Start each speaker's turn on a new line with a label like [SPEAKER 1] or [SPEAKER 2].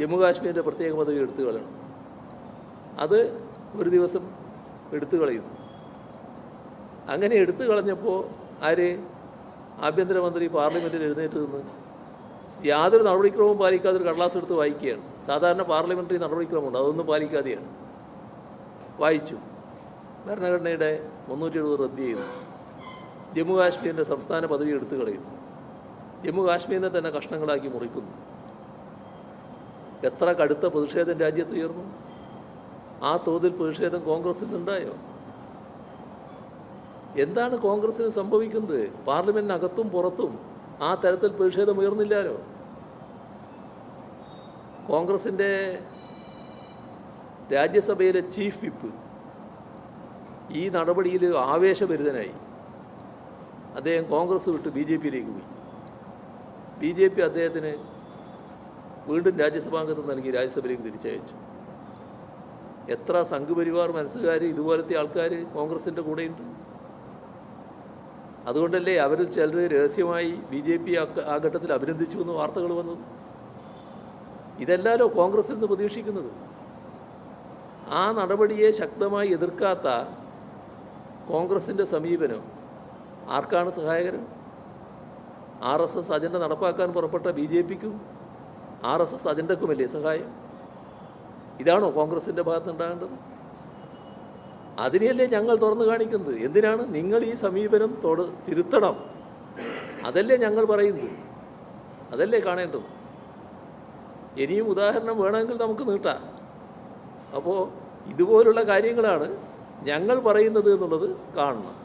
[SPEAKER 1] ജമ്മു കാശ്മീരിന്റെ പ്രത്യേക പദവി എടുത്തു കളയണം. അത് ഒരു ദിവസം എടുത്തു കളയുന്നു. അങ്ങനെ എടുത്തു കളഞ്ഞപ്പോൾ ആര്? ആഭ്യന്തരമന്ത്രി പാർലമെന്റിൽ എഴുന്നേറ്റ് നിന്ന് യാതൊരു നടപടിക്രമവും പാലിക്കാതെ ഒരു കടലാസ് എടുത്ത് വായിക്കുകയാണ്. സാധാരണ പാർലമെന്ററി നടപടിക്രമമുണ്ട് അതൊന്നും പാലിക്കാതെയാണ്. വായിച്ചു. ഭരണഘടനയുടെ മുന്നൂറ്റി എഴുപത് റദ്ദ് ചെയ്യുന്നു. ജമ്മു കാശ്മീരിന്റെ സംസ്ഥാന പദവി എടുത്തു കളയുന്നു. ജമ്മു കാശ്മീരിനെ തന്നെ കഷ്ണങ്ങളാക്കി മുറിക്കുന്നു. എത്ര കടുത്ത പ്രതിഷേധം രാജ്യത്ത് ഉയർന്നു? ആ തോതിൽ പ്രതിഷേധം കോൺഗ്രസിൽ നിന്നുണ്ടായോ എന്താണ് കോൺഗ്രസിന് സംഭവിക്കുന്നത്? പാർലമെന്റിനകത്തും പുറത്തും ആ തരത്തിൽ പ്രതിഷേധം ഉയർന്നില്ലാലോ? കോൺഗ്രസിന്റെ രാജ്യസഭയിലെ ചീഫ് വിപ്പ് ഈ നടപടിയിൽ ആവേശഭരിതനായി. അദ്ദേഹം കോൺഗ്രസ് വിട്ട് ബി ജെ പിയിലേക്ക് പോയി. ബി ജെ പി അദ്ദേഹത്തിന് വീണ്ടും രാജ്യസഭാംഗത്വം നൽകി രാജ്യസഭയിലേക്ക് തിരിച്ചയച്ചു. എത്ര സംഘപരിവാർ മനസ്സുകാർ ഇതുപോലത്തെ ആൾക്കാർ കോൺഗ്രസിന്റെ കൂടെയുണ്ട്? അതുകൊണ്ടല്ലേ അവരിൽ ചിലർ രഹസ്യമായി ബി ജെ പി ആ ഘട്ടത്തിൽ അഭിനന്ദിച്ചു എന്ന് വാർത്തകൾ വന്നത്? ഇതെല്ലാമല്ലോ കോൺഗ്രസിൽ നിന്ന് പ്രതീക്ഷിക്കുന്നത്. ആ നടപടിയെ ശക്തമായി എതിർക്കാത്ത കോൺഗ്രസിന്റെ സമീപനം ആർക്കാണ് സഹായകരം? ആർ എസ് എസ് അജണ്ട നടപ്പാക്കാൻ പുറപ്പെട്ട ബി ജെ പിക്കും ആർ എസ് എസ് അതിന്റെ അജണ്ടക്കുമല്ലേ സഹായം? ഇതാണോ കോൺഗ്രസിന്റെ ഭാഗത്ത് ഉണ്ടാകേണ്ടത് അതിനെയല്ലേ ഞങ്ങൾ തുറന്നു കാണിക്കുന്നത്? എന്തിനാണ് നിങ്ങൾ ഈ സമീപനം തൊട് തിരുത്തണം? അതല്ലേ ഞങ്ങൾ പറയുന്നത്? അതല്ലേ കാണേണ്ടത്? ഇനിയും ഉദാഹരണം വേണമെങ്കിൽ നമുക്ക് നീട്ടാം. അപ്പോൾ ഇതുപോലുള്ള കാര്യങ്ങളാണ് ഞങ്ങൾ പറയുന്നത് എന്നുള്ളത് കാണണം.